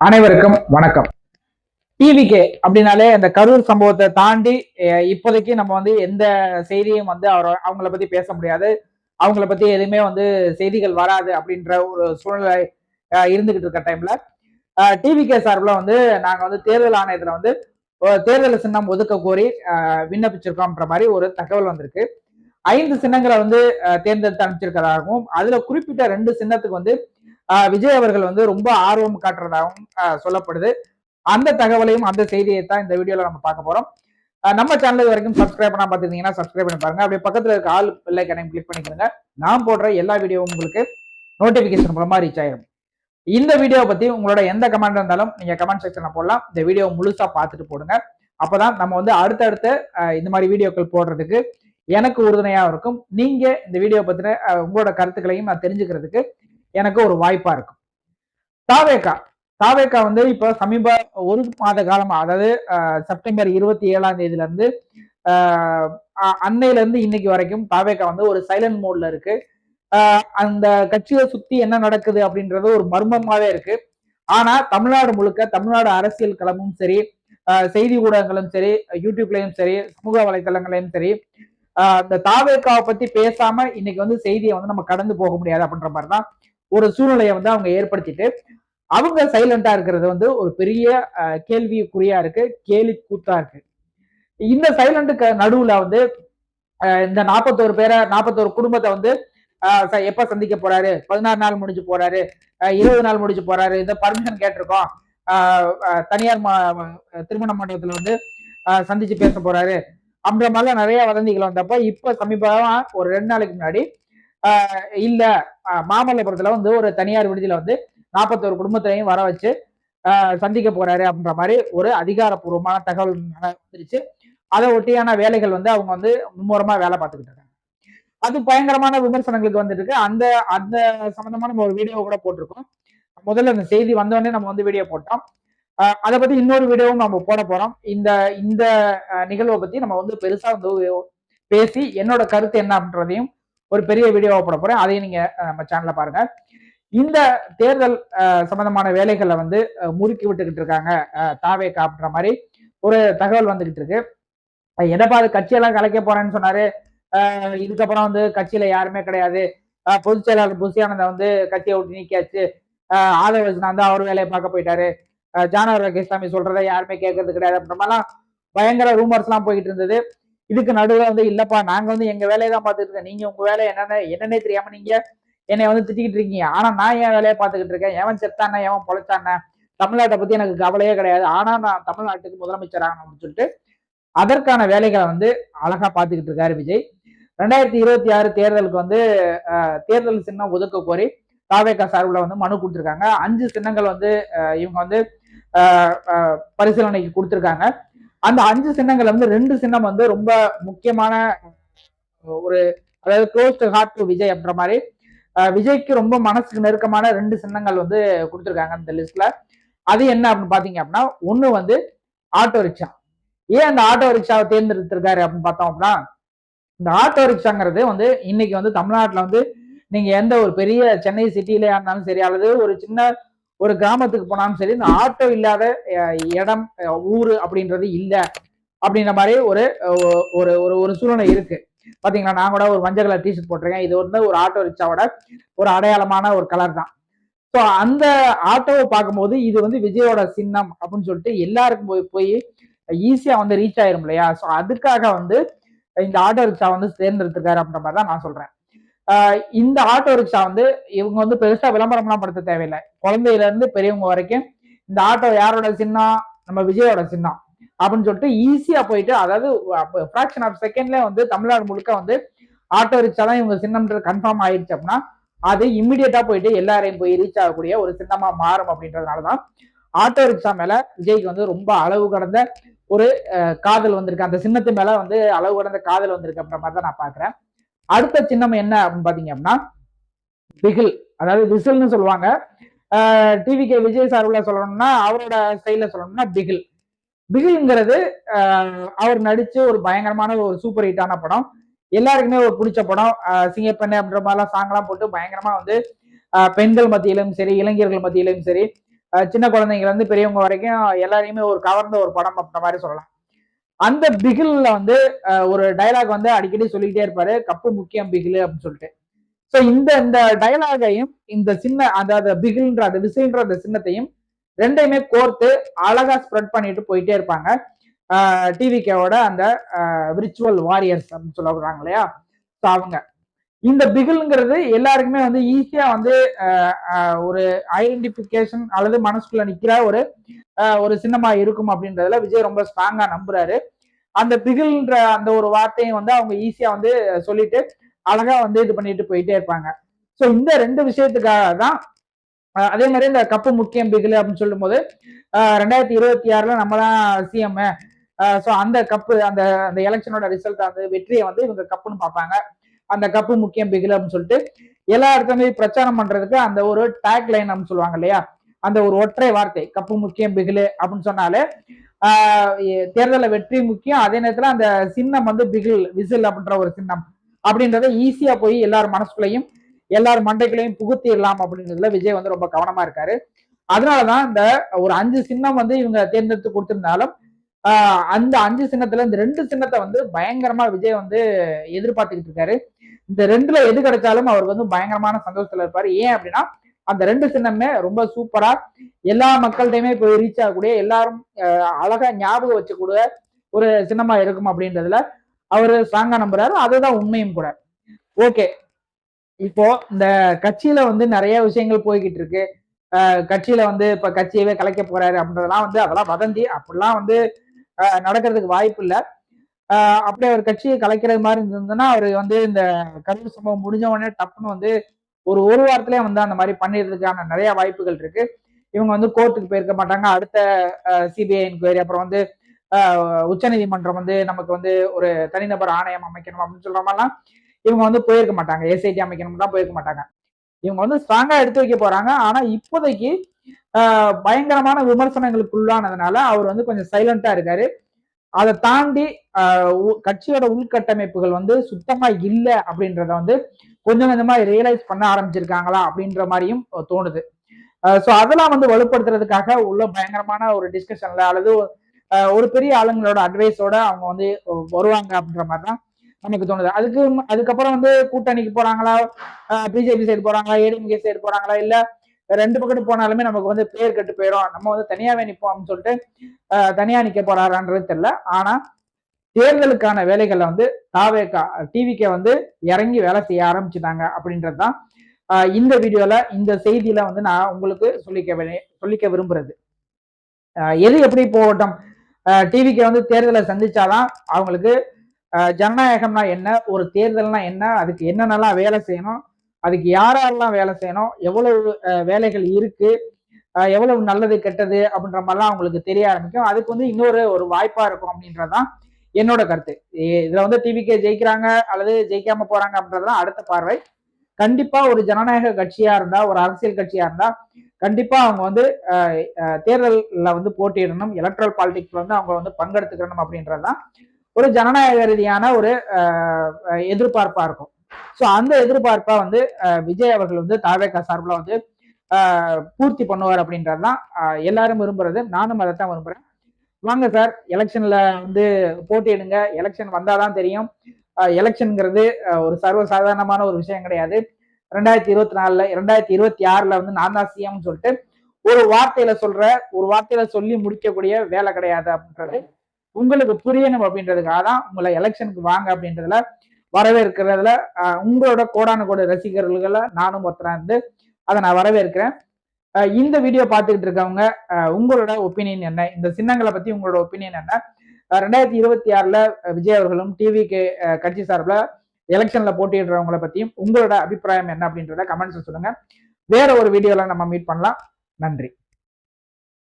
அனைவருக்கும் வணக்கம். டிவிகே அப்படின்னாலே இந்த கரூர் சம்பவத்தை தாண்டி இப்போதைக்கு நம்ம வந்து எந்த செய்தியும் வந்து அவர் அவங்கள பத்தி பேச முடியாது. அவங்கள பத்தி எதுவுமே வந்து செய்திகள் வராது அப்படின்ற ஒரு சூழ்நிலை அஹ், இருந்துகிட்டு இருக்க டைம்ல டிவிகே சார்பில் வந்து நாங்க வந்து தேர்தல் ஆணையத்துல வந்து தேர்தல் சின்னம் ஒதுக்க கோரி அஹ், விண்ணப்பிச்சிருக்கோம்ன்ற மாதிரி ஒரு தகவல் வந்திருக்கு. ஐந்து சின்னங்களை வந்து தேர்ந்தெடுத்து அனுப்பிச்சிருக்கிறதாகவும் அதுல குறிப்பிட்ட ரெண்டு சின்னத்துக்கு வந்து விஜய் அவர்கள் வந்து ரொம்ப ஆர்வம் காட்டுறதாகவும் அஹ், சொல்லப்படுது. அந்த தகவலையும் அந்த செய்தியை தான் இந்த வீடியோல நம்ம பார்க்க போறோம். நம்ம சேனல் வரைக்கும் சப்ஸ்கிரைப் பண்ணா பார்த்துருந்தீங்கன்னா சப்ஸ்கிரைப் பண்ணி பாருங்க. அப்படியே பக்கத்துல இருக்க ஆள் பெல்லைக்கனையும் கிளிக் பண்ணிக்கிறங்க நான் போடுற எல்லா வீடியோவும் உங்களுக்கு நோட்டிபிகேஷன் மூலமா ரீச் ஆயிடும் இந்த வீடியோவை பத்தி உங்களோட எந்த கமெண்ட் இருந்தாலும் நீங்க கமெண்ட் செக்ஷனில் போடலாம். இந்த வீடியோ முழுசா பார்த்துட்டு போடுங்க. அப்பதான் நம்ம வந்து அடுத்தடுத்த இந்த மாதிரி வீடியோக்கள் போடுறதுக்கு எனக்கு உறுதுணையாக இருக்கும். நீங்க இந்த வீடியோ பத்தின உங்களோட கருத்துக்களையும் நான் தெரிஞ்சுக்கிறதுக்கு எனக்கு ஒரு வாய்ப்பா இருக்கும். தாவேகா தாவேகா வந்து இப்போ சமீப ஒரு மாத காலமா அதாவது செப்டம்பர் இருபத்தி ஏழாம் தேதியில இருந்து அஹ், அன்னையில இருந்து இன்னைக்கு வரைக்கும் தாவேகா வந்து ஒரு சைலண்ட் மோட்ல இருக்கு. அந்த கட்சியை சுத்தி என்ன நடக்குது அப்படின்றது ஒரு மர்மமாவே இருக்கு. ஆனா தமிழ்நாடு முழுக்க தமிழ்நாடு அரசியல் களமும் சரி செய்தி ஊடகங்களும் சரி யூடியூப்லயும் சரி சமூக வலைதளங்களையும் சரி இந்த தாவேக்காவை பத்தி பேசாம இன்னைக்கு வந்து செய்தியை வந்து நம்ம கடந்து போக முடியாது அப்படின்ற மாதிரி தான் ஒரு சூழ்நிலையை வந்து அவங்க ஏற்படுத்திட்டு அவங்க சைலண்டா இருக்கிறது வந்து ஒரு பெரிய கேள்விக்குறியா இருக்கு கேலி கூத்தா இருக்கு. இந்த சைலண்ட்டுக்கு நடுவுல வந்து இந்த நாற்பத்தோரு பேரை நாற்பத்தோரு குடும்பத்தை வந்து ச- எப்ப சந்திக்க போறாரு? பதினாறு நாள் முடிஞ்சு போறாரு இருபது நாள் முடிஞ்சு போறாரு இந்த பர்மிஷன் கேட்டிருக்கோம். தனியார் திருமண மண்டபத்துல வந்து சந்திச்சு பேச போறாரு. அப்படின்ற மாதிரிலாம் நிறைய வதந்திகள் வந்தப்ப இப்ப சமீபமா ஒரு ரெண்டு நாளைக்கு முன்னாடி இல்ல மாமல்லபுரத்துல வந்து ஒரு தனியார் விடுதியில வந்து நாற்பத்தோரு குடும்பத்திலையும் வர வச்சு சந்திக்க போறாரு அப்படின்ற மாதிரி ஒரு அதிகாரப்பூர்வமான தகவல் வந்துருச்சு. அதை ஒட்டியான வேலைகள் வந்து அவங்க வந்து மும்முரமா வேலை பார்த்துக்கிட்டு இருக்காங்க. அது பயங்கரமான விமர்சனங்களுக்கு வந்துட்டு இருக்கு. அந்த அந்த சம்பந்தமா நம்ம ஒரு வீடியோ கூட போட்டிருக்கோம். முதல்ல அந்த செய்தி வந்தோடனே நம்ம வந்து வீடியோ போட்டோம். அதை பத்தி இன்னொரு வீடியோவும் நம்ம போட போறோம். இந்த இந்த நிகழ்வை பத்தி நம்ம வந்து பெருசா வந்து பேசி என்னோட கருத்து என்ன அப்படின்றதையும் ஒரு பெரிய வீடியோவை போட போறேன். அதையும் நீங்க நம்ம சேனல்ல பாருங்க. இந்த தேர்தல் சம்பந்தமான வேலைகளை வந்து முறுக்கி விட்டுக்கிட்டு இருக்காங்க. தாவே காப்புற மாதிரி ஒரு தகவல் வந்துகிட்டு இருக்கு. எதப்பா என்னப்பா அது கட்சியெல்லாம் கலைக்க போறேன்னு சொன்னாரு. இதுக்கப்புறம் வந்து கட்சியில யாருமே கிடையாது. பொதுச் செயலாளர் புசியானந்த வந்து கட்சியை விட்டு நீக்கியாச்சு. அஹ், வந்து அவர் வேலையை பார்க்க போயிட்டாரு. ஜானவர் ரகேஷ்சாமி சொல்றதை யாருமே கேட்கறது கிடையாது அப்படின்ற மாதிரிலாம் பயங்கர ரூமர்ஸ் எல்லாம் போயிட்டு இருந்தது. இதுக்கு நடுவில் வந்து இல்லப்பா நாங்க வந்து எங்க வேலையை தான் பார்த்துட்டு இருக்கோம். நீங்க உங்க வேலை என்னென்ன என்னன்னே தெரியாம நீங்க என்னை வந்து திட்டிக்கிட்டு இருக்கீங்க. ஆனா நான் என் வேலையை பார்த்துக்கிட்டு இருக்கேன்? எவன் செத்தானே எவன் பொழைச்சானே தமிழ்நாட்டை பத்தி எனக்கு கவலையே கிடையாது. ஆனா நான் தமிழ்நாட்டுக்கு முதலமைச்சர் ஆகணும் அப்படின்னு சொல்லிட்டு அதற்கான வேலைகளை வந்து அழகா பார்த்துக்கிட்டு இருக்காரு விஜய். ரெண்டாயிரத்தி இருபத்தி ஆறு தேர்தலுக்கு வந்து தேர்தல் சின்னம் ஒதுக்க கோரி தாவேகா சார்பில் வந்து மனு கொடுத்துருக்காங்க. அஞ்சு சின்னங்கள் வந்து இவங்க வந்து பரிசீலனைக்கு கொடுத்துருக்காங்க. அந்த அஞ்சு சின்னங்கள் வந்து ரெண்டு சின்னம் வந்து ரொம்ப முக்கியமான ஒரு அதாவது close to heart to Vijay அப்படின்ற மாதிரி விஜய்க்கு ரொம்ப மனசுக்கு நெருக்கமான ரெண்டு சின்னங்கள் வந்து கொடுத்துருக்காங்க அந்த லிஸ்ட்ல அது என்ன அப்படின்னு பாத்தீங்க அப்படின்னா ஒண்ணு வந்து ஆட்டோ ரிக்ஷா ஏன் அந்த ஆட்டோ ரிக்ஷாவை தேர்ந்தெடுத்திருக்காரு அப்படின்னு பார்த்தோம் அப்படின்னா இந்த ஆட்டோ ரிக்ஷாங்கிறது வந்து இன்னைக்கு வந்து தமிழ்நாட்டுல வந்து நீங்க எந்த ஒரு பெரிய சென்னை சிட்டில இருந்தாலும் சரி அல்லது ஒரு சின்ன ஒரு கிராமத்துக்கு போனாலும் சரி இந்த ஆட்டோ இல்லாத இடம் ஊர் அப்படின்றது இல்லை. அப்படின்ற மாதிரி ஒரு ஒரு ஒரு ஒரு சூழ்நிலை இருக்கு. பாத்தீங்களா நான் கூட ஒரு மஞ்சள் கலர் டிஷர்ட் போட்டிருக்கேன். இது வந்து ஒரு ஆட்டோ ரிக்ஷாவோட ஒரு அடையாளமான ஒரு கலர் தான். ஸோ அந்த ஆட்டோவை பார்க்கும்போது இது வந்து விஜயோட சின்னம் அப்படின்னு சொல்லிட்டு எல்லாருக்கும் போய் போய் ஈஸியா வந்து ரீச் ஆயிரும் இல்லையா? ஸோ அதுக்காக வந்து இந்த ஆட்டோ ரிக்ஷா வந்து தேர்ந்தெடுத்திருக்காரு அப்படின்ற மாதிரி தான் நான் சொல்றேன். இந்த ஆட்டோ ரிக்ஷா வந்து இவங்க வந்து பெருசா விளம்பரம்லாம் படுத்த தேவையில்லை. குழந்தையில இருந்து பெரியவங்க வரைக்கும் இந்த ஆட்டோ யாரோட சின்னம் நம்ம விஜயோட சின்னம் அப்படின்னு சொல்லிட்டு ஈஸியா போயிட்டு அதாவது ஃபிராக்ஷன் ஆஃப் செகண்ட்ல வந்து தமிழ்நாடு முழுக்க வந்து ஆட்டோ ரிக்ஷா தான் இவங்க சின்னம்ன்றது கன்ஃபார்ம் ஆயிடுச்சு அப்படின்னா அது இம்மிடியட்டா போயிட்டு எல்லாரையும் போய் ரீச் ஆகக்கூடிய ஒரு சின்னமா மாறும் அப்படின்றதுனால தான் ஆட்டோ ரிக்ஷா மேல விஜய்க்கு வந்து ரொம்ப அளவு கடந்த ஒரு காதல் வந்திருக்கு. அந்த சின்னத்து மேல வந்து அளவு கடந்த காதல் வந்திருக்கு அப்படின்ற மாதிரி தான் நான் பாக்குறேன் அடுத்த சின்னம் என்ன அப்படின்னு பாத்தீங்க அப்படின்னா பிகில் அதாவது விசில்னு சொல்லுவாங்க. டிவி கே விஜய் சார்பில் சொல்லணும்னா அவரோட ஸ்டைல சொல்லணும்னா பிகில் பிகில்ங்கிறது அவர் நடிச்சு ஒரு பயங்கரமான ஒரு சூப்பர் ஹிட்டான படம். எல்லாருக்குமே ஒரு பிடிச்ச படம். சிங்கப்பெண்ணு அப்படின்ற மாதிரிலாம் சாங்லாம் போட்டு பயங்கரமா வந்து பெண்கள் மத்தியிலும் சரி இளைஞர்கள் மத்தியிலும் சரி சின்ன குழந்தைங்க இருந்து பெரியவங்க வரைக்கும் எல்லாரையுமே ஒரு கவர்ந்த ஒரு படம் அப்படின்ற மாதிரி சொல்லலாம். அந்த பிகில்ல வந்து ஒரு டைலாக் வந்து அடிக்கடி சொல்லிக்கிட்டே இருப்பாரு. கப்பு முக்கியம் பிகில் அப்படின்னு சொல்லிட்டு. ஸோ இந்த இந்த டைலாகையும் இந்த சின்ன அந்த பிகில்ன்ற அந்த விசைன்ற அந்த சின்னத்தையும் ரெண்டையுமே கோர்த்து அழகா ஸ்ப்ரெட் பண்ணிட்டு போயிட்டே இருப்பாங்க. டிவிகேவோட அந்த விர்ச்சுவல் வாரியர்ஸ் அப்படின்னு சொல்லுறாங்க இல்லையா? ஸோ அவங்க. இந்த பிகில்ங்கிறது எல்லாருக்குமே வந்து ஈஸியா வந்து ஒரு ஐடென்டிபிகேஷன் அல்லது மனசுக்குள்ள நிக்கிற ஒரு ஒரு சின்னமா இருக்கும் அப்படின்றதுல விஜய் ரொம்ப ஸ்ட்ராங்கா நம்புறாரு. அந்த பிகில்ன்ற அந்த ஒரு வார்த்தையும் வந்து அவங்க ஈஸியா வந்து சொல்லிட்டு அழகா வந்து இது பண்ணிட்டு போயிட்டே இருப்பாங்க. ஸோ இந்த ரெண்டு விஷயத்துக்காக தான் அதே மாதிரி இந்த கப்பு முக்கியம் பிகில் அப்படின்னு சொல்லும் போது ரெண்டாயிரத்தி இருபத்தி ஆறுல நம்ம தான் சிஎம் ஸோ அந்த கப்பு அந்த அந்த எலெக்ஷனோட ரிசல்ட் அந்த வெற்றியை வந்து இவங்க கப்புன்னு பார்ப்பாங்க. அந்த கப்பு முக்கியம் பிகில் அப்படின்னு சொல்லிட்டு எல்லா இடத்துலையும் பிரச்சாரம் பண்றதுக்கு அந்த ஒரு டேக் லைன் அப்படின்னு சொல்லுவாங்க இல்லையா? அந்த ஒரு ஒற்றை வார்த்தை கப்பு முக்கியம் பிகிலு அப்படின்னு சொன்னாலே தேர்தலில் வெற்றி முக்கியம் அதே நேரத்தில் அந்த சின்னம் வந்து பிகில் விசில் அப்படின்ற ஒரு சின்னம் அப்படின்றத ஈஸியா போய் எல்லார் மனசுக்குள்ளையும் எல்லார் மண்டைகளையும் புகுத்திடலாம் அப்படின்றதுல விஜய் வந்து ரொம்ப கவனமா இருக்காரு. அதனாலதான் இந்த ஒரு அஞ்சு சின்னம் வந்து இவங்க தேர்ந்தெடுத்து கொடுத்திருந்தாலும் அந்த அஞ்சு சின்னத்துல இந்த ரெண்டு சின்னத்தை வந்து பயங்கரமா விஜய் வந்து எதிர்பார்த்துக்கிட்டு இருக்காரு. இந்த ரெண்டுல எது கிடைச்சாலும் அவர் வந்து பயங்கரமான சந்தோஷத்துல இருப்பாரு. ஏன் அப்படின்னா அந்த ரெண்டு சின்னமே ரொம்ப சூப்பரா எல்லா மக்கள்கிட்டயுமே போய் ரீச் ஆகக்கூடிய எல்லாரும் அழகா ஞாபகம் வச்சக்கூடிய ஒரு சின்னமா இருக்கும் அப்படின்றதுல அவர் ஸ்ட்ராங்கா நம்புறாரு. அதுதான் உண்மையும் கூட. ஓகே இப்போ இந்த கட்சியில வந்து நிறைய விஷயங்கள் போய்கிட்டு இருக்கு. கட்சியில வந்து இப்ப கட்சியவே கலைக்க போறாரு அப்படின்றதெல்லாம் வந்து அதெல்லாம் வதந்தி. அப்படிலாம் வந்து நடக்கிறதுக்கு வாய்ப்பு இல்லை. அப்படியே ஒரு கட்சியை கலைக்கிறது மாதிரி இருந்ததுன்னா அவர் வந்து இந்த கரூர் சம்பவம் முடிஞ்ச உடனே டப்புன்னு வந்து ஒரு ஒரு வாரத்திலே வந்து அந்த மாதிரி பண்ணிடுறதுக்கான நிறைய வாய்ப்புகள் இருக்கு. இவங்க வந்து கோர்ட்டுக்கு போயிருக்க மாட்டாங்க. அடுத்த சிபிஐ என்கொயரி அப்புறம் வந்து உச்சநீதிமன்றம் வந்து நமக்கு வந்து ஒரு தனிநபர் ஆணையம் அமைக்கணும் அப்படின்னு சொல்ற மாதிரிலாம் இவங்க வந்து போயிருக்க மாட்டாங்க. எஸ்ஐடி அமைக்கணும் தான் போயிருக்க மாட்டாங்க. இவங்க வந்து ஸ்ட்ராங்கா எடுத்து வைக்க போறாங்க. ஆனா இப்போதைக்கு பயங்கரமான விமர்சனங்களுக்கு உள்ளானதுனால அவர் வந்து கொஞ்சம் சைலண்டா இருக்காரு. அதை தாண்டி கட்சியோட உள்கட்டமைப்புகள் வந்து சுத்தமா இல்லை அப்படின்றத வந்து கொஞ்சம் கொஞ்சமா ரியலைஸ் பண்ண ஆரம்பிச்சிருக்காங்களா அப்படின்ற மாதிரியும் தோணுது. ஸோ அதெல்லாம் வந்து வலுப்படுத்துறதுக்காக உள்ள பயங்கரமான ஒரு டிஸ்கஷன்ல அல்லது ஒரு பெரிய ஆளுங்களோட அட்வைஸோட அவங்க வந்து வருவாங்க அப்படின்ற மாதிரி தான் நமக்கு தோணுது. அதுக்கு அதுக்கப்புறம் வந்து கூட்டணிக்கு போறாங்களா? பிஜேபி சைடு போறாங்களா? ஏடிஎம்கே சைடு போறாங்களா? இல்ல ரெண்டு பக்கத்து போனாலுமே நமக்கு வந்து பேர் கட்டு போயிடும். நம்ம வந்து தனியாவே நிற்போம் சொல்லிட்டு தனியா நிக்க போறாரான்றது தெரியல. ஆனா தேர்தலுக்கான வேலைகளை வந்து தாவேக்கா டிவிக்கே வந்து இறங்கி வேலை செய்ய ஆரம்பிச்சுட்டாங்க அப்படின்றது தான் இந்த வீடியோல இந்த செய்தியில வந்து நான் உங்களுக்கு சொல்லிக்க சொல்லிக்க விரும்புறது. எது எப்படி போகட்டும் டிவிக்கு வந்து தேர்தலை சந்திச்சாதான் அவங்களுக்கு ஜனநாயகம்னா என்ன ஒரு தேர்தல்னா என்ன அதுக்கு என்னென்னலாம் வேலை செய்யணும் அதுக்கு யாரெல்லாம் வேலை செய்யணும்? எவ்வளவு வேலைகள் இருக்கு? எவ்வளவு நல்லது கெட்டது அப்படின்ற மாதிரிலாம் அவங்களுக்கு தெரிய ஆரம்பிக்கும். அதுக்கு வந்து இன்னொரு ஒரு வாய்ப்பா இருக்கும் அப்படின்றதான் என்னோட கருத்து. இதுல வந்து டிவிக்கே ஜெயிக்கிறாங்க அல்லது ஜெயிக்காம போறாங்க அப்படின்றதுலாம் அடுத்த பார்வை. கண்டிப்பா ஒரு ஜனநாயக கட்சியா இருந்தா ஒரு அரசியல் கட்சியா இருந்தா கண்டிப்பா அவங்க வந்து தேர்தலில் வந்து போட்டியிடணும் எலக்ட்ரல் பாலிடிக்ஸ்ல வந்து அவங்க வந்து பங்கெடுத்துக்கணும் அப்படின்றதுதான் ஒரு ஜனநாயக ரீதியான ஒரு எதிர்பார்ப்பா இருக்கும். ஸோ அந்த எதிர்பார்ப்பா வந்து விஜய் அவர்கள் வந்து தாவேக்கா சார்பில் வந்து பூர்த்தி பண்ணுவார் அப்படின்றது தான் எல்லாரும் விரும்புறது. நானும் அதை தான் விரும்புறேன். வாங்க சார் எலெக்ஷன்ல வந்து போட்டியிடுங்க எலெக்ஷன் வந்தாதான் தெரியும். எலெக்ஷனுங்கிறது ஒரு சர்வசாதாரணமான ஒரு விஷயம் கிடையாது. ரெண்டாயிரத்தி இருபத்தி நாலுல ரெண்டாயிரத்தி இருபத்தி ஆறுல வந்து நான் தான் சிஎம்னு சொல்லிட்டு ஒரு வார்த்தையில சொல்ற ஒரு வார்த்தையில சொல்லி முடிக்கக்கூடிய வேலை கிடையாது அப்படின்றது. உங்களுக்கு புரியணும் அப்படின்றதுக்காக தான் உங்களை எலெக்ஷனுக்கு வாங்க அப்படின்றதுல வரவேற்கிறதுல உங்களோட கோடான கோட ரசிகர்களை நானும் ஒருத்தராக இருந்து அதை நான் வரவேற்கிறேன். இந்த வீடியோ பார்த்துக்கிட்டு இருக்கவங்க உங்களோட ஒப்பீனியன் என்ன? இந்த சின்னங்களை பத்தி உங்களோட ஒப்பீனியன் என்ன? ரெண்டாயிரத்தி இருபத்தி ஆறுல விஜய் அவர்களும் டிவிக்கு கட்சி சார்பில் எலெக்ஷன்ல போட்டியிடுறவங்களை பத்தியும் உங்களோட அபிப்பிராயம் என்ன அப்படின்றத கமெண்ட்ஸ் சொல்லுங்க. வேற ஒரு வீடியோல நம்ம மீட் பண்ணலாம். நன்றி.